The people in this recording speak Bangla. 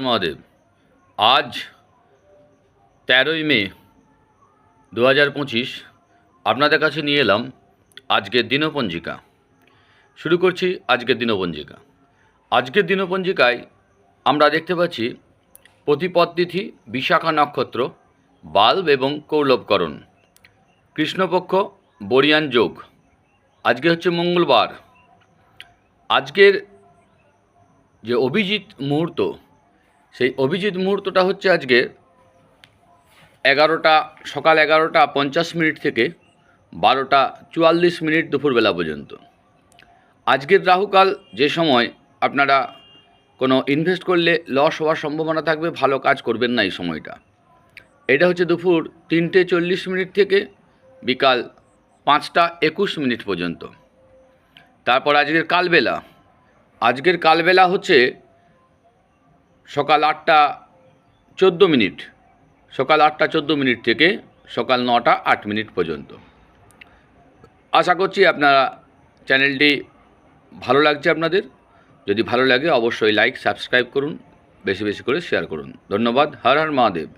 মহাদেব, আজ তেরোই মে দু হাজার পঁচিশ আপনাদের কাছে নিয়ে এলাম আজকের দিনপঞ্জিকা। শুরু করছি আজকের দিনপঞ্জিকা। আজকের দিনপঞ্জিকায় আমরা দেখতে পাচ্ছি প্রতিপদ তিথি, বিশাখা নক্ষত্র, বাল্ব এবং কৌলভকরণ। কৃষ্ণপক্ষ, বরিয়ান যোগ। আজকে হচ্ছে মঙ্গলবার। আজকের যে অভিজিৎ মুহূর্ত সেই অভিজিৎ মুহূর্তটা হচ্ছে আজকে এগারোটা, সকাল এগারোটা পঞ্চাশ মিনিট থেকে বারোটা চুয়াল্লিশ মিনিট দুপুরবেলা পর্যন্ত। আজকের রাহুকাল যে সময় আপনারা কোনো ইনভেস্ট করলে লস হওয়ার সম্ভাবনা থাকবে, ভালো কাজ করবেন না এই সময়টা। এটা হচ্ছে দুপুর তিনটে চল্লিশ মিনিট থেকে বিকাল পাঁচটা একুশ মিনিট পর্যন্ত। তারপর আজকের কালবেলা। আজকের কালবেলা হচ্ছে সকাল আটটা চোদ্দ মিনিট, সকাল আটটা চোদ্দ মিনিট থেকে সকাল নটা আট মিনিট পর্যন্ত। আশা করছি আপনারা চ্যানেলটি ভালো লাগছে আপনাদের। যদি ভালো লাগে অবশ্যই লাইক, সাবস্ক্রাইব করুন, বেশি বেশি করে শেয়ার করুন। ধন্যবাদ, হর হর মহাদেব।